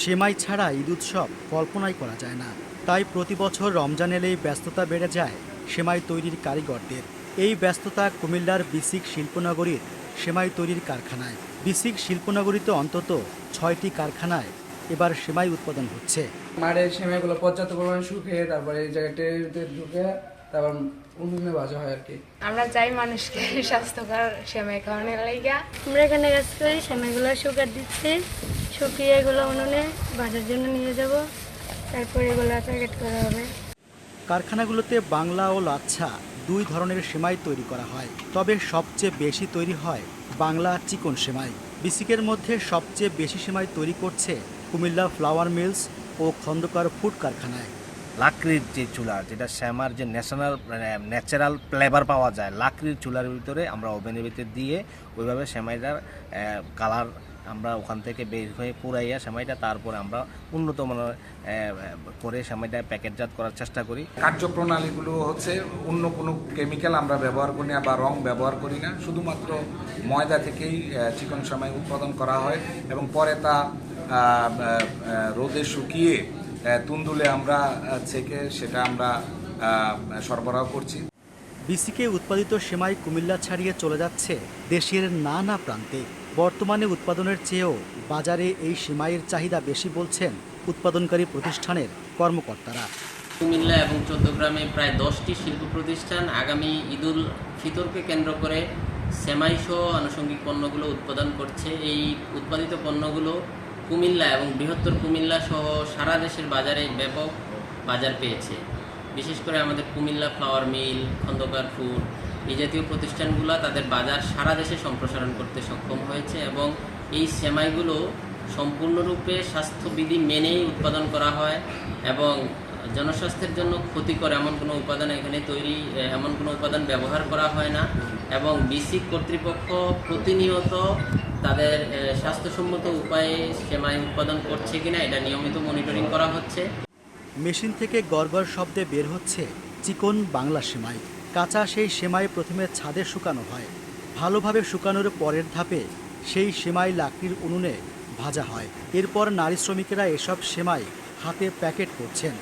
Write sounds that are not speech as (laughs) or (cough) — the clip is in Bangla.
সেমাই ছাড়া ঈদ উৎসব কল্পনাই করা যায় না। তাই প্রতি বছর রমজান এলেই ব্যস্ততা বেড়ে যায় সেমাই তৈরির কারিগরদের। এই ব্যস্ততা কুমিল্লার বিসিক শিল্পনগরীর সেমাই তৈরির কারখানায়। বিসিক শিল্পনগরীতে অন্তত ছয়টি কারখানায় এবার সেমাই উৎপাদন হচ্ছে। মাঠের সেমাইগুলো পর্যাপ্ত পরিমাণে শুকিয়ে তারপরে এই জায়গাতে ঢুকে তারপর উনুনে ভাজা হয় আর কি। আমরা চাই মানুষকে (laughs) স্বাস্থ্যকর সেমাই খাওয়ানোর লাইগা। আমরা এখানে কাজ করি সেমাইগুলো শুকার দিচ্ছি। শুকিয়ে এগুলো উনুনে বাজার জন্য নিয়ে যাব। তারপর এগুলো প্যাকেট করা হবে। কারখানাগুলোতে বাংলা ও লাচ্ছা দুই ধরনের সেমাই তৈরি করা হয়। তবে সবচেয়ে বেশি তৈরি হয় বাংলা চিকন সেমাই। বিসিকের মধ্যে সবচেয়ে বেশি সেমাই তৈরি করছে কুমিল্লা ফ্লাওয়ার মিলস ও খন্দকার ফুড কারখানায়। লাকড়ির যে চুলা যেটা শ্যামার যে ন্যাশনাল ন্যাচারাল ফ্লেভার পাওয়া যায় লাকড়ির চুলার ভিতরে আমরা ওভেনের ভিতরে দিয়ে ওইভাবে সেমাইটার কালার আমরা ওখান থেকে বের হয়ে পুরাইয়া সেমাইটা তারপরে আমরা উন্নত মানের করে সেমাইটা প্যাকেটজাত করার চেষ্টা করি। কার্যপ্রণালীগুলো হচ্ছে অন্য কোনো কেমিক্যাল আমরা ব্যবহার করি না বা রং ব্যবহার করি না। শুধুমাত্র ময়দা থেকেই চিকন সময় উৎপাদন করা হয় এবং পরে তা রোদে শুকিয়ে তুন্দুলে আমরা ছেঁকে সেটা আমরা সরবরাহ করছি। বিসিকে উৎপাদিত সেমাই কুমিল্লা ছাড়িয়ে চলে যাচ্ছে দেশের নানা প্রান্তে। বর্তমানে উৎপাদনের চেয়েও বাজারে এই সেমাইয়ের চাহিদা বেশি বলছেন উৎপাদনকারী প্রতিষ্ঠানের কর্মকর্তারা। কুমিল্লা এবং চৌদ্দগ্রামে প্রায় দশটি শিল্প প্রতিষ্ঠান আগামী ঈদুল ফিতরকে কেন্দ্র করে সেমাই সহ আনুষঙ্গিক পণ্যগুলো উৎপাদন করছে। এই উৎপাদিত পণ্যগুলো কুমিল্লা এবং বৃহত্তর কুমিল্লা সহ সারা দেশের বাজারে ব্যাপক বাজার পেয়েছে। বিশেষ করে আমাদের Comilla flour mill Khandakar food এই জাতীয় প্রতিষ্ঠানগুলো তাদের বাজার সারা দেশে সম্প্রসারণ করতে সক্ষম হয়েছে এবং এই সেমাইগুলো সম্পূর্ণরূপে স্বাস্থ্যবিধি মেনেই উৎপাদন করা হয় এবং জনস্বাস্থ্যের জন্য ক্ষতিকর এমন কোনো উপাদান এখানে তৈরি এমন কোনো উপাদান ব্যবহার করা হয় না এবং বিসিক কর্তৃপক্ষ প্রতিনিয়ত তাদের স্বাস্থ্যসম্মত উপায়ে সেমাই উৎপাদন করছে কিনা এটা নিয়মিত মনিটরিং করা হচ্ছে। মেশিন থেকে গড়গড় শব্দে বের হচ্ছে চিকন বাংলা সেমাই। কাঁচা সেই সেমাই প্রথমে ছাদে শুকানো হয়। ভালোভাবে শুকানোর পরের ধাপে সেই সেমাই লাকড়ির উনুনে ভাজা হয়। এরপর নারী শ্রমিকেরা এসব সেমাই হাতে প্যাকেট করছেন।